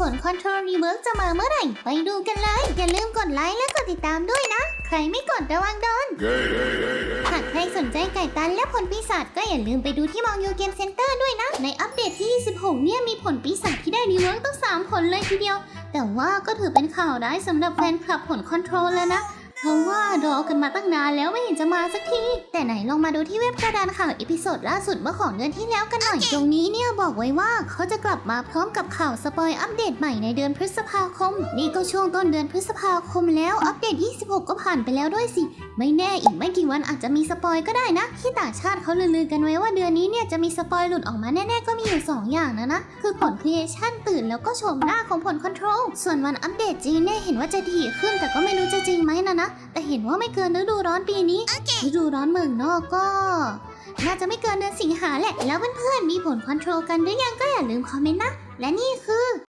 ผล Control Rework จะมาเมื่อไหร่ ไปดูกันเลย อย่าลืมกดไลค์และกดติดตามด้วยนะ ใครไม่กดระวังโดน หากใครสนใจไก่ตันและผลปีศาจก็อย่าลืมไปดูที่มองยูเกมเซ็นเตอร์ด้วยนะ ในอัปเดตที่ 26 เนี่ยมีผลปีศาจที่ได้รีเวิร์กตั้ง3ผลเลยทีเดียว แต่ว่าก็ถือเป็นข่าวร้ายสำหรับแฟนคลับผลคอนโทรลแล้วนะ เพราะว่ารอกันมาตั้งนานแล้วไม่เห็นจะมาสักที แต่ไหนลองมาดูที่เว็บกระดานข่าวอีพิโซดล่าสุดเมื่อของเดือนที่แล้วกันหน่อย ตรงนี้เนี่ยบอกไว้ว่าเขาจะกลับมาพร้อมกับข่าวสปอยอัปเดตใหม่ในเดือนพฤษภาคม นี่ก็ช่วงต้นเดือนพฤษภาคมแล้วอัปเดต 26 ก็ผ่านไปแล้วด้วยสิ ไม่แน่อีกไม่กี่วันอาจจะมีสปอยก็ได้นะ ที่ต่างชาติเขาลือๆกันไว้ว่าเดือนนี้เนี่ยจะมีสปอยหลุดออกมาแน่ๆก็มีอยู่ 2 อย่างนะนะ คือผลครีเอชั่นตื่นแล้วก็โฉมหน้าของผลคอนโทรลส่วนวันอัปเดตจริงเนี่ยเห็นว่าจะถี่ขึ้นแต่ก็ไม่รู้จะจริงไหม นะนะ แต่เห็นว่าไม่เกินฤดูร้อนปีนี้ฤดูร้อนเมืองนอกก็ น่าจะไม่เกินเดือนสิงหาแหละ แล้วเพื่อนๆมีผลคอนโทรลกันหรือยังก็อย่าลืมคอมเมนต์นะ และนี่คือ